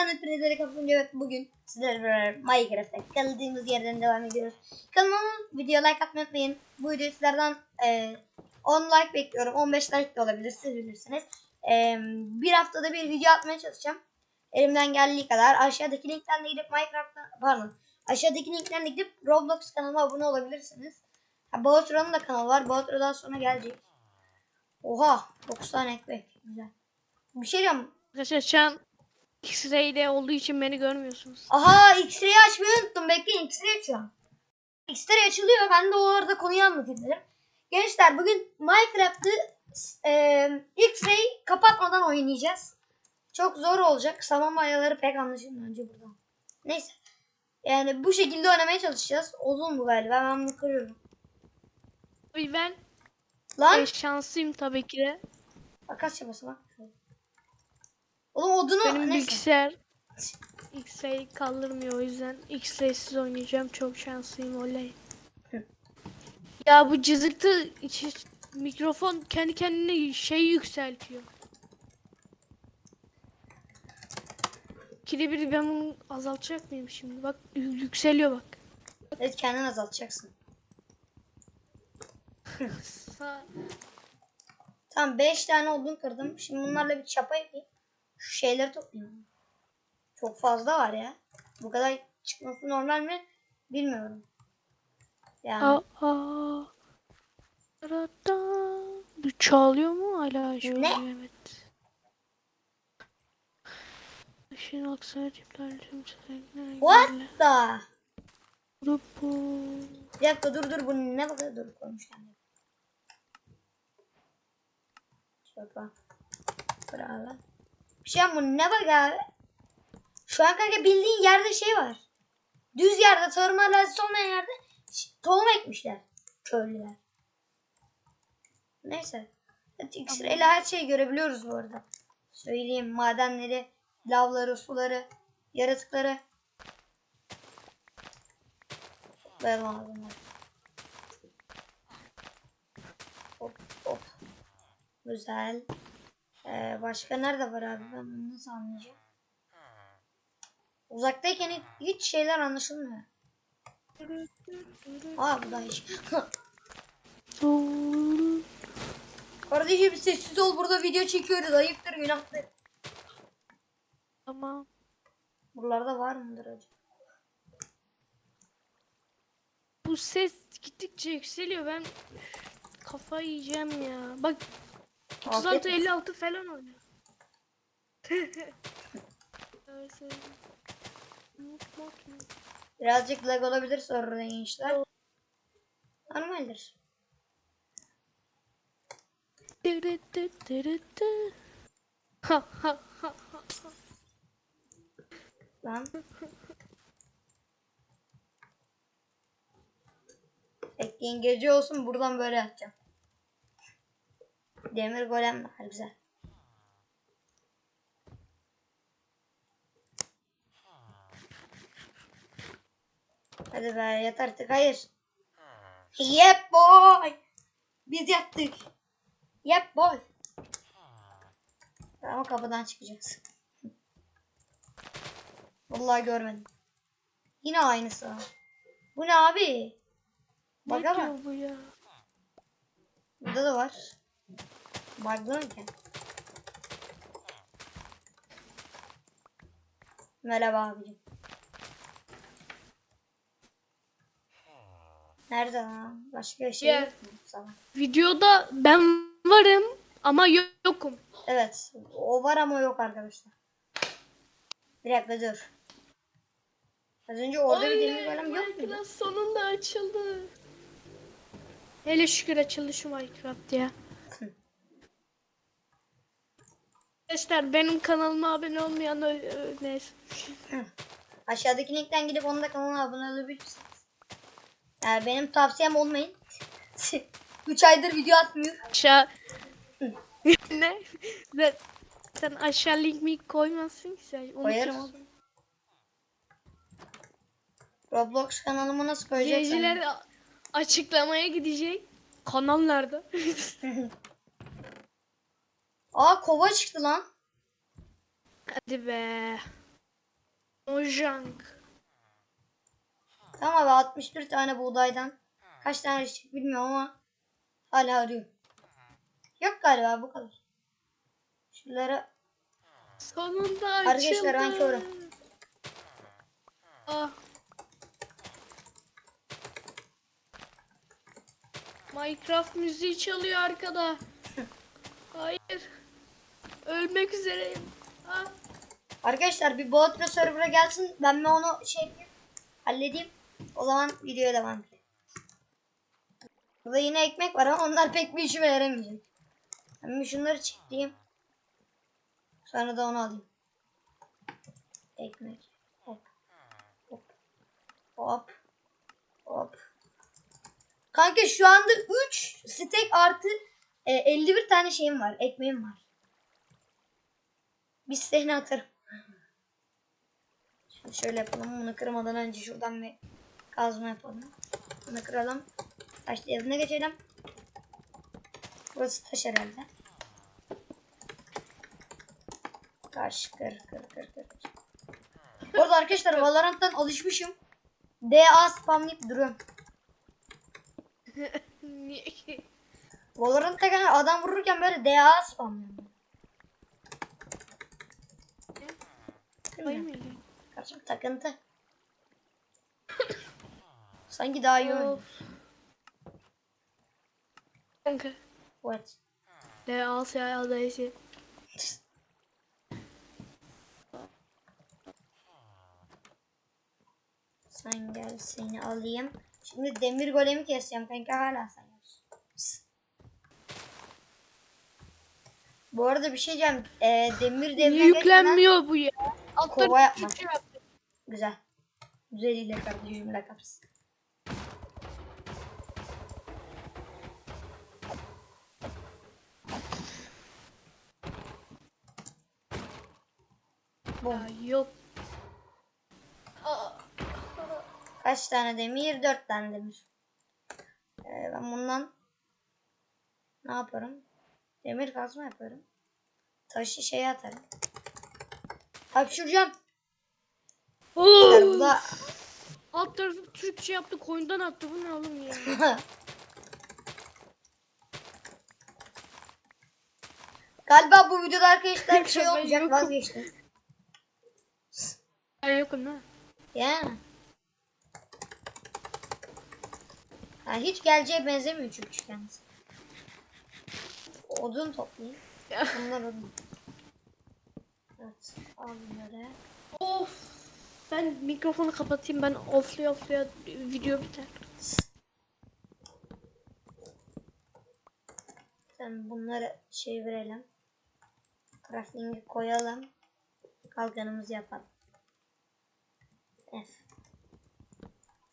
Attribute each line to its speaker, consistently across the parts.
Speaker 1: ben hepinize kapınca evet bugün sizlerle Minecraft'ta kaldığımız yerden devam ediyoruz. Kanalıma video like atmayı unutmayın. Bu videoyu sizlerden e, 10 like bekliyorum. 15 like de olabilir siz bilirsiniz. E, bir haftada bir video atmaya çalışacağım. Elimden geldiği kadar aşağıdaki linkten de gidip Minecraft'ta pardon aşağıdaki linkten de gidip Roblox kanalıma abone olabilirsiniz. Ha, Baotura'nın da kanalı var. Baotura'dan sonra gelecek. Oha 9 tane ekmek. Güzel. Bir şey diyeceğim.
Speaker 2: Arkadaşlar şu an X-ray'de olduğu için beni görmüyorsunuz.
Speaker 1: Aha X-Ray'i açmayı unuttum. Bekleyin X-Ray açıyorum. X-Ray açılıyor. Ben de o arada konuyu anlatayım dedim. Gençler bugün Minecraft'ı e, X-Ray'i kapatmadan oynayacağız. Çok zor olacak. Saman mayaları pek anlaşılmıyor önce buradan. Neyse. Yani bu şekilde oynamaya çalışacağız. Uzun bu galiba. Ben bunu kırıyorum.
Speaker 2: Tabii Ben
Speaker 1: Lan.
Speaker 2: e, şanslıyım tabii ki de.
Speaker 1: Bak kaç çabası bak. Oğlum odunu
Speaker 2: Benim
Speaker 1: neyse.
Speaker 2: bilgisayar X-ray kaldırmıyor o yüzden X-ray'siz oynayacağım. Çok şanslıyım oley.
Speaker 1: Hı.
Speaker 2: Ya bu cızırtı hiç- mikrofon kendi kendine şey yükseltiyor. İkide bir ben bunu azaltacak mıyım şimdi? Bak yü- yükseliyor bak.
Speaker 1: Evet kendini azaltacaksın. Tamam 5 tane odun kırdım. Şimdi bunlarla bir çapa yapayım. Şu şeyleri toplayayım. Çok fazla var ya. Bu kadar çıkması normal mi? Bilmiyorum. Yani
Speaker 2: Aa. Bu çalıyor mu hala? Şu
Speaker 1: Ne?
Speaker 2: Evet. Işın aksana tipler tüm
Speaker 1: What the?
Speaker 2: Grubu.
Speaker 1: Bir dakika dur dur bu ne bakıyor dur koymuşlar. Çapa. Bravo. Şey bu ne bak abi? Şu an kanka bildiğin yerde şey var. Düz yerde tarım arazisi olmayan yerde tohum ekmişler. Köylüler. Neyse. Evet, X-ray ile her şeyi görebiliyoruz bu arada. Söyleyeyim madenleri, lavları, suları, yaratıkları. Toplayalım bunları. Hop hop. Güzel. Ee, başka nerede var abi? Ben bunu nasıl anlayacağım? Uzaktayken hiç, şeyler anlaşılmıyor. Aa bu da hiç. Kardeşim sessiz ol burada video çekiyoruz. Ayıptır günahtır.
Speaker 2: Tamam.
Speaker 1: Buralarda var mıdır acaba?
Speaker 2: Bu ses gittikçe yükseliyor. Ben kafayı yiyeceğim ya. Bak 36
Speaker 1: Afiyet olsun.
Speaker 2: 56 falan oluyor.
Speaker 1: Birazcık lag olabilir sonra gençler. Normaldir.
Speaker 2: Ha ha ha ha.
Speaker 1: Lan. Bekleyin gece olsun buradan böyle yapacağım. Demir golem var güzel. Hadi be yat artık hayır. Yep boy. Biz yattık. Yep boy. Ama kapıdan çıkacağız. Vallahi görmedim. Yine aynısı. Bu ne abi? Baka bak.
Speaker 2: bu ya?
Speaker 1: Burada da var. Mı ki? Merhaba abicim. Nerede lan? Başka şey
Speaker 2: Gel.
Speaker 1: yok mu sana?
Speaker 2: Videoda ben varım ama yo- yokum.
Speaker 1: Evet. O var ama yok arkadaşlar. Bir dakika dur. Az önce orada bir demir golem yok muydu?
Speaker 2: Minecraft sonunda açıldı. Hele şükür açıldı şu Minecraft ya. Arkadaşlar benim kanalıma abone olmayan neyse.
Speaker 1: Aşağıdaki linkten gidip onun da kanalına abone olabilirsiniz. Yani benim tavsiyem olmayın. 3 aydır video atmıyor.
Speaker 2: Aşağı ne? Sen, aşağı link mi koymazsın ki sen?
Speaker 1: Koyarım.
Speaker 2: Unutursun.
Speaker 1: Roblox kanalımı nasıl koyacaksın?
Speaker 2: A- açıklamaya gidecek. Kanal nerede?
Speaker 1: Aa kova çıktı lan.
Speaker 2: Hadi be. Mojang.
Speaker 1: Tamam abi 61 tane buğdaydan kaç tane çıkacak bilmiyorum ama hala arıyorum. Yok galiba bu kadar. Şunlara
Speaker 2: Sonunda açıldı.
Speaker 1: Arkadaşlar, ben körüm.
Speaker 2: Ah. Minecraft müziği çalıyor arkada. Hayır. Ölmek üzereyim. Ah.
Speaker 1: Arkadaşlar bir Boatro server'a gelsin. Ben mi onu şey yapayım, halledeyim. O zaman videoya devam edelim. Burada yine ekmek var ama onlar pek bir işime yaramayacak. Ben şunları çekeyim. Sonra da onu alayım. Ekmek. Hop. Hop. Hop. Hop. Kanka şu anda 3 steak artı e, 51 tane şeyim var. Ekmeğim var. Bir steak'ini atarım. Şimdi şöyle yapalım. Bunu kırmadan önce şuradan bir kazma yapalım. Bunu kıralım. Taş devrine geçelim. Burası taş herhalde. Taş kır kır kır kır. Bu arada arkadaşlar Valorant'tan alışmışım. DA spamlayıp duruyorum.
Speaker 2: Niye ki?
Speaker 1: Valorant'ta adam vururken böyle DA spamlıyorum.
Speaker 2: Hayır mı?
Speaker 1: Kardeşim takıntı. Sanki daha iyi oynuyor.
Speaker 2: Kanka.
Speaker 1: What?
Speaker 2: Ne al ya al dayısı.
Speaker 1: Sen gel seni alayım. Şimdi demir golemi keseceğim kanka hala sen yapsın. Bu arada bir şey diyeceğim. Ee, demir
Speaker 2: Niye
Speaker 1: devrine geçmeden
Speaker 2: yüklenmiyor bu ya? Altları
Speaker 1: Kova yapma.
Speaker 2: Türkçe yaptı.
Speaker 1: güzel. Güzeliyle kardeşim lakapsın.
Speaker 2: Ya yok.
Speaker 1: Kaç tane demir? Dört tane demir. Ee, ben bundan ne yaparım? Demir kazma yaparım. Taşı şeye atarım. Hapşuracağım. Yani bu da
Speaker 2: Alt tarafı Türkçe yaptı. Koyundan attı. Bu ne oğlum ya?
Speaker 1: Galiba bu videoda arkadaşlar şey
Speaker 2: Ben
Speaker 1: olmayacak
Speaker 2: yokum.
Speaker 1: vazgeçtim.
Speaker 2: Ben yokum ha.
Speaker 1: Yani. Ha, hiç geleceğe benzemiyor çünkü kendisi. Odun toplayayım.
Speaker 2: Ya.
Speaker 1: Bunlar odun. Al bunları.
Speaker 2: Of. Ben mikrofonu kapatayım. Ben ofluya ofluya video biter.
Speaker 1: Sen bunları şey verelim. Crafting'i koyalım. Kalkanımızı yapalım. Evet.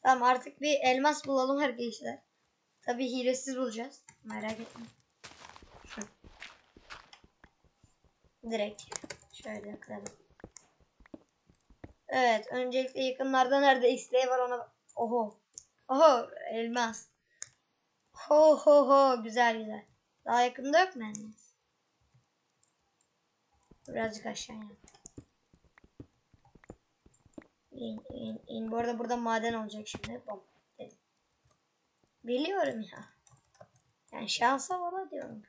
Speaker 1: Tamam artık bir elmas bulalım arkadaşlar. Tabi hilesiz bulacağız. Merak etme. Direkt şöyle kıralım. Evet öncelikle yakınlarda nerede isteği var ona Oho. Oho elmas. Ho ho ho güzel güzel. Daha yakında yok mu elmas? Birazcık aşağıya. İn, in, in. Bu arada burada maden olacak şimdi. Bom. Dedim. Biliyorum ya. Yani şansa valla diyorum.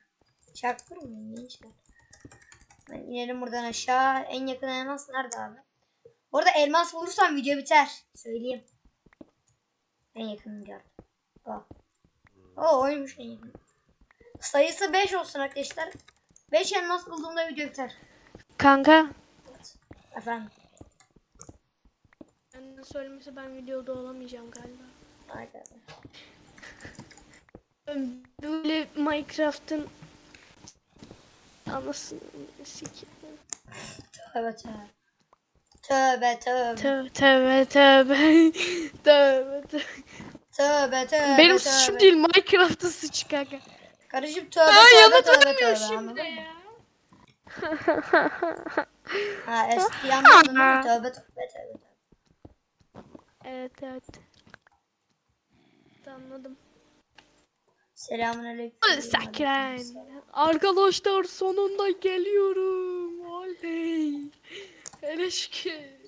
Speaker 1: Çaktırmayın gençler. Ben inelim buradan aşağı. En yakın elmas nerede abi? Bu arada elmas bulursam video biter. Söyleyeyim. En yakını gördüm. O. O oymuş en yakın. Sayısı 5 olsun arkadaşlar. 5 elmas bulduğumda video biter.
Speaker 2: Kanka.
Speaker 1: Efendim.
Speaker 2: Benden söylemese ben videoda olamayacağım galiba.
Speaker 1: Arkadaşlar.
Speaker 2: Ben Böyle Minecraft'ın anasını sikeyim.
Speaker 1: Tövbe tövbe. Tövbe tövbe.
Speaker 2: Tövbe tövbe tövbe. tövbe tövbe.
Speaker 1: Tövbe.
Speaker 2: Benim
Speaker 1: tövbe.
Speaker 2: suçum değil Minecraft'ın suçu kanka.
Speaker 1: Karışım tövbe
Speaker 2: Aa
Speaker 1: tövbe tövbe tövbe.
Speaker 2: şimdi ya.
Speaker 1: Ha eski anladın mı? Tövbe tövbe. tövbe.
Speaker 2: Evet evet. Anladım.
Speaker 1: Selamünaleyküm.
Speaker 2: Sakren. Arkadaşlar sonunda geliyorum. Oley. Eleşki.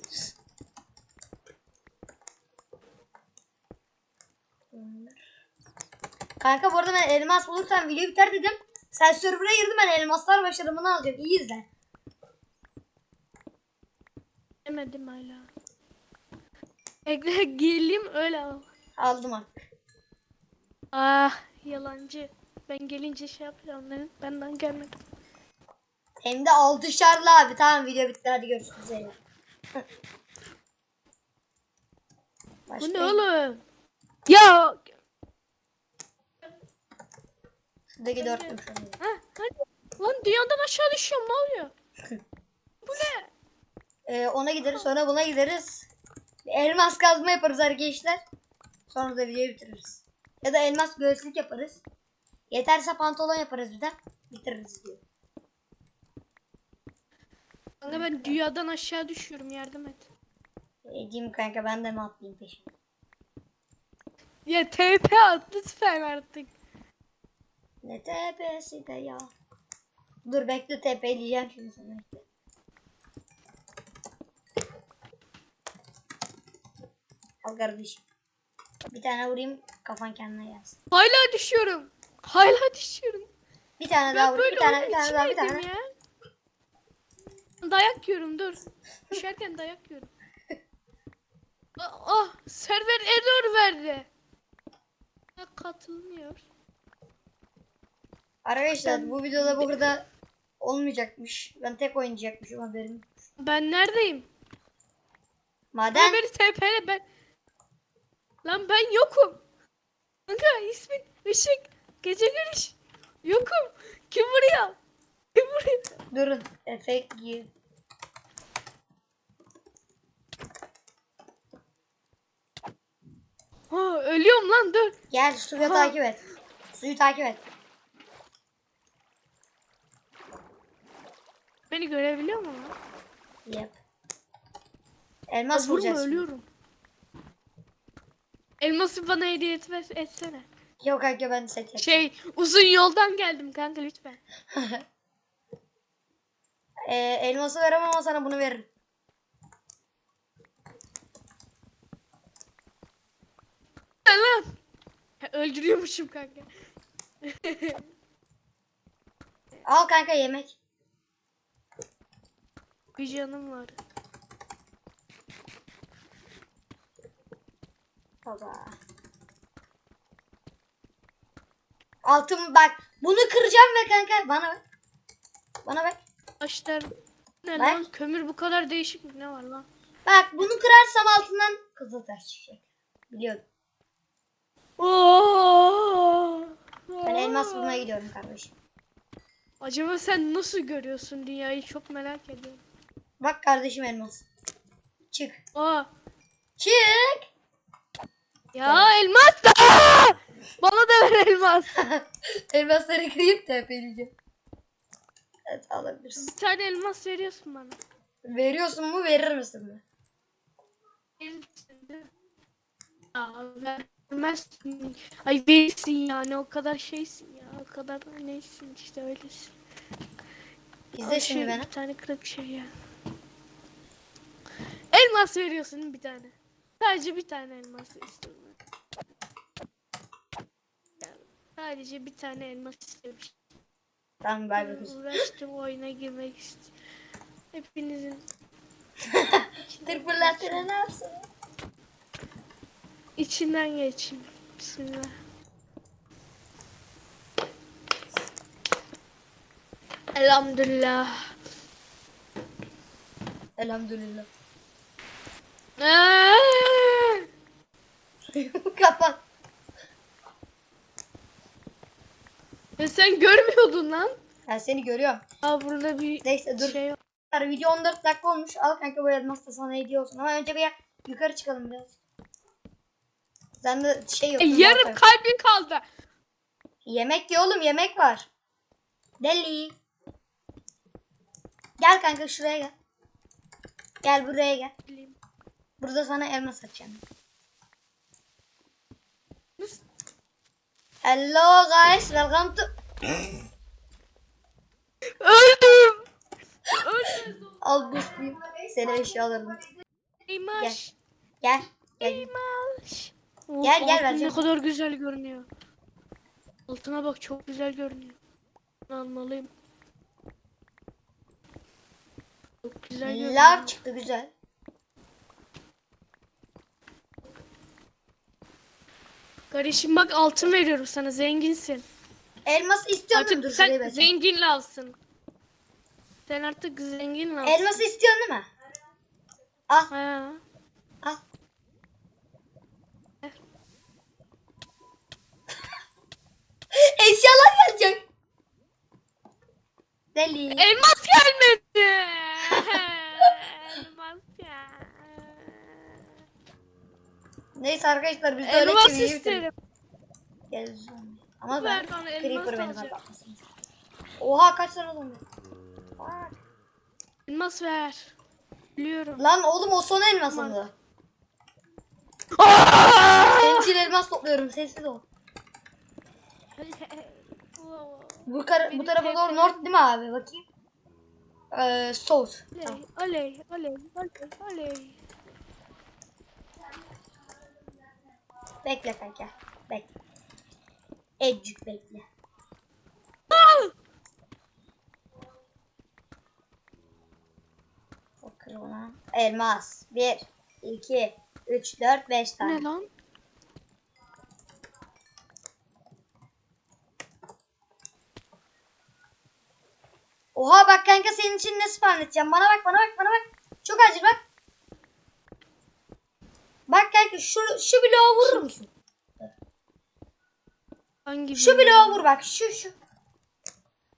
Speaker 1: Kanka bu arada ben elmas bulursam video biter dedim. Sen server'a girdin ben elmaslar başarımını alacağım. İyi izle.
Speaker 2: Demedim hala. Bekle geleyim öyle al.
Speaker 1: Aldım artık.
Speaker 2: Ah yalancı. Ben gelince şey yapacağım dedim. Benden gelmedim.
Speaker 1: Hem de altışarlı abi. Tamam video bitti hadi görüşürüz.
Speaker 2: Bu ne oğlum? Ya
Speaker 1: Şuradaki dört
Speaker 2: ha, hadi. Lan dünyadan aşağı düşüyorum ne oluyor? Bu ne?
Speaker 1: Ee, ona gideriz sonra buna gideriz. Elmas kazma yaparız arkadaşlar. Sonra da videoyu bitiririz. Ya da elmas göğüslük yaparız. Yeterse pantolon yaparız bir de. Bitiririz diyor.
Speaker 2: Kanka ben dünyadan aşağı düşüyorum yardım et.
Speaker 1: Edeyim kanka ben de mi atlayayım peşine?
Speaker 2: Ya TP at lütfen artık.
Speaker 1: Ne tepesi de ya. Dur bekle tepeleyeceğim şimdi sana. bekle. Al kardeşim. Bir tane vurayım kafan kendine gelsin.
Speaker 2: Hala düşüyorum. Hala düşüyorum.
Speaker 1: Bir tane daha vur. Bir tane bir tane daha bir tane.
Speaker 2: ya. Dayak yiyorum dur. Düşerken dayak yiyorum. Ah, ah server error verdi. Katılmıyor.
Speaker 1: Arkadaşlar bu videoda burada olmayacakmış. Ben tek oynayacakmışım haberim.
Speaker 2: Ben neredeyim?
Speaker 1: Maden
Speaker 2: Ben beni TP'le ben. Lan ben yokum. Kanka ismin Işık. Gece görüş. Yokum. Kim buraya? Kim buraya?
Speaker 1: durun. Efekt gir.
Speaker 2: Ha, ölüyorum lan dur.
Speaker 1: Gel suyu
Speaker 2: Ha.
Speaker 1: takip et. Suyu takip et.
Speaker 2: Beni görebiliyor mu lan?
Speaker 1: Yap. Elmas
Speaker 2: Vurma
Speaker 1: vuracağız.
Speaker 2: ölüyorum. Elması bana hediye etmez, etsene.
Speaker 1: Yok kanka ben set.
Speaker 2: Şey uzun yoldan geldim kanka lütfen.
Speaker 1: Ee, elması veremem ama sana bunu veririm.
Speaker 2: Lan? Öldürüyormuşum kanka.
Speaker 1: Al kanka yemek.
Speaker 2: Bir canım var.
Speaker 1: Baba. Altın bak. Bunu kıracağım ve kanka bana bak. Bana bak.
Speaker 2: Taşlar ne
Speaker 1: Bak.
Speaker 2: lan? Kömür bu kadar değişik mi? Ne var lan?
Speaker 1: Bak bunu kırarsam altından kızıl taş çıkacak. Biliyorum.
Speaker 2: Oo!
Speaker 1: Ben elmas bulmaya gidiyorum kardeşim.
Speaker 2: Acaba sen nasıl görüyorsun dünyayı çok merak ediyorum.
Speaker 1: Bak kardeşim elmas. Çık.
Speaker 2: Aa,
Speaker 1: Çık.
Speaker 2: Ya elmas da! Bana da ver elmas.
Speaker 1: Elmasları kırayım tepeleyeceğim. Evet alabilirsin.
Speaker 2: Bir tane elmas veriyorsun bana.
Speaker 1: Veriyorsun mu verir misin mi?
Speaker 2: Ya vermezsin. Ay verirsin yani o kadar şeysin ya. O kadar neysin işte öylesin.
Speaker 1: İzle
Speaker 2: Al
Speaker 1: şimdi beni.
Speaker 2: Bir tane kırık şey ya. Elmas veriyorsun bir tane. Sadece bir tane elmas istiyorum. ben. Yani sadece bir tane elmas istemiş.
Speaker 1: Tamam kızım.
Speaker 2: Uğraştım oyuna girmek istiyorum. Hepinizin
Speaker 1: Tırpırlattıra ne yapsın?
Speaker 2: içinden geçeyim. Bismillah. Elhamdülillah.
Speaker 1: Elhamdülillah.
Speaker 2: Aa!
Speaker 1: Kapat.
Speaker 2: Ya sen görmüyordun lan.
Speaker 1: Ben seni görüyorum.
Speaker 2: Aa burada bir
Speaker 1: Neyse dur.
Speaker 2: şey var.
Speaker 1: Video 14 dakika olmuş. Al kanka bu elmas da sana hediye olsun. Ama önce bir yukarı çıkalım biraz. Sen de şey yok.
Speaker 2: E, yarım kalbin kaldı.
Speaker 1: Yemek diyor oğlum yemek var. Deli. Gel kanka şuraya gel. Gel buraya gel. Burada sana elmas açacağım. Hello guys, welcome to...
Speaker 2: Öldüm. Öldüm.
Speaker 1: Al bu suyu. Seni eşyalarını.
Speaker 2: İmaş.
Speaker 1: Gel. Gel.
Speaker 2: İmaş.
Speaker 1: Gel, gel,
Speaker 2: altın Ne kadar güzel görünüyor. Altına bak çok güzel görünüyor. Almalıyım. Çok güzel görünüyor.
Speaker 1: Lav çıktı güzel.
Speaker 2: Kardeşim bak altın veriyorum sana zenginsin.
Speaker 1: Elmas istiyor musun? Dur
Speaker 2: Artık
Speaker 1: şuraya
Speaker 2: sen
Speaker 1: bakayım.
Speaker 2: zengin lavsın. Sen artık zengin lavsın.
Speaker 1: Elması istiyorsun değil mi? Al
Speaker 2: Ha.
Speaker 1: al. Eşyalar gelecek. Deli.
Speaker 2: Elmas gelmedi. Elmas gel.
Speaker 1: Neyse arkadaşlar biz de öyle
Speaker 2: Elmas
Speaker 1: çevirip
Speaker 2: isterim.
Speaker 1: Gel. Ama
Speaker 2: Ver
Speaker 1: ben
Speaker 2: bana, elmas
Speaker 1: Creeper beni
Speaker 2: alacağım.
Speaker 1: Oha kaç tane oldu? Bak.
Speaker 2: Elmas ver. Biliyorum.
Speaker 1: Lan oğlum o son elmasımdı. Senin için elmas topluyorum sessiz ol. Bu, kar- bu
Speaker 2: Benim
Speaker 1: tarafa doğru north değil mi abi bakayım. Ee, south. Tamam.
Speaker 2: Oley, oley, oley, oley, oley.
Speaker 1: Bekle kanka. Bekle. Edcük bekle. O kırılan elmas. 1, 2, 3, 4, 5
Speaker 2: Ne
Speaker 1: tane.
Speaker 2: lan?
Speaker 1: Oha bak kanka senin için ne spawn edeceğim. Bana bak bana bak bana bak. Çok acil bak. Şu, şu bloğu vurur musun?
Speaker 2: Hangi
Speaker 1: Şu bloğu vur bak şu şu.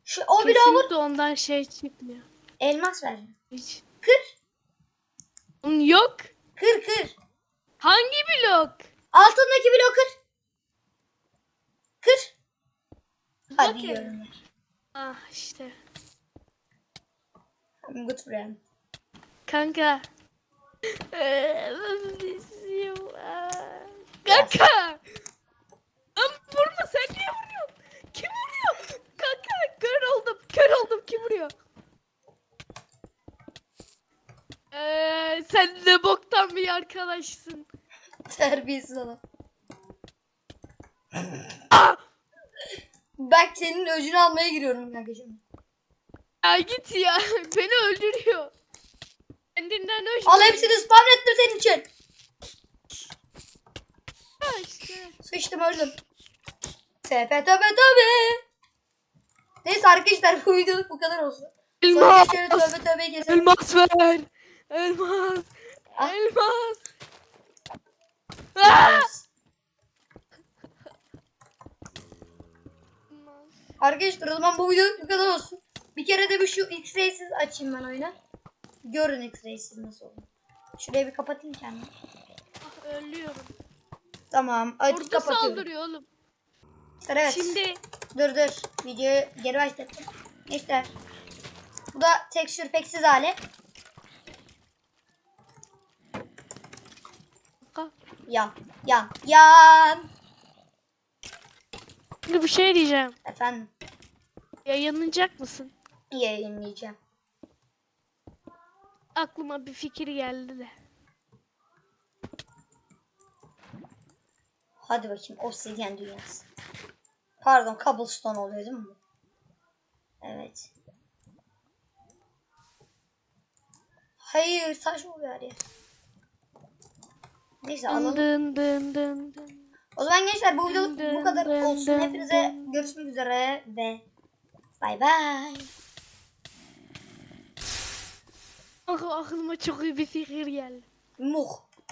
Speaker 1: Şu o bloğu vur.
Speaker 2: Kesinlikle ondan şey çıkmıyor.
Speaker 1: Elmas ver.
Speaker 2: Hiç.
Speaker 1: Kır.
Speaker 2: Onun yok.
Speaker 1: Kır kır.
Speaker 2: Hangi blok?
Speaker 1: Altındaki bloğu kır. Kır. Hadi
Speaker 2: Okey.
Speaker 1: yiyorum ben.
Speaker 2: Ah işte.
Speaker 1: I'm good friend.
Speaker 2: Kanka. Kanka. Lan vurma sen niye vuruyorsun? Kim vuruyor? Kanka kör oldum. Kör oldum. Kim vuruyor? Ee, sen ne boktan bir arkadaşsın.
Speaker 1: Terbiyesiz adam.
Speaker 2: Ah!
Speaker 1: Bak senin öcünü almaya giriyorum kanka şimdi.
Speaker 2: Ya git ya. Beni öldürüyor. Kendinden öldürüyor.
Speaker 1: Al hepsini spam ettim senin için.
Speaker 2: Ha işte.
Speaker 1: Sıçtım öldüm. Tepe tepe tepe. Neyse arkadaşlar bu videoluk bu kadar olsun.
Speaker 2: Elmas.
Speaker 1: şöyle tövbe tövbe keselim.
Speaker 2: Elmas ver. Elmas.
Speaker 1: Ah.
Speaker 2: Elmas. Ah!
Speaker 1: Arkadaşlar o zaman bu videoluk bu kadar olsun. Bir kere de bir şu X-Ray'siz açayım ben oyunu. Görün X-Ray'siz nasıl olur. Şuraya bir kapatayım kendimi.
Speaker 2: Ah, Ölüyorum.
Speaker 1: Tamam. Aç kapatıyorum.
Speaker 2: saldırıyor oğlum.
Speaker 1: Evet.
Speaker 2: Şimdi
Speaker 1: Dur dur. Videoyu geri başlattım. İşte. Bu da tekstür peksiz hali. Yan. Yan. Yan.
Speaker 2: Şimdi bir şey diyeceğim.
Speaker 1: Efendim.
Speaker 2: Yayınlayacak mısın?
Speaker 1: Yayınlayacağım.
Speaker 2: Aklıma bir fikir geldi de.
Speaker 1: Hadi bakayım. Obsidian dünyası. Pardon. Cobblestone oluyor değil mi? Evet. Hayır. Saç oluyor yer. Neyse alalım.
Speaker 2: dın dın dın dın.
Speaker 1: O zaman gençler bu videoluk bu kadar olsun. Hepinize görüşmek üzere ve bay bay.
Speaker 2: Aklıma çok iyi bir fikir geldi.
Speaker 1: Muh.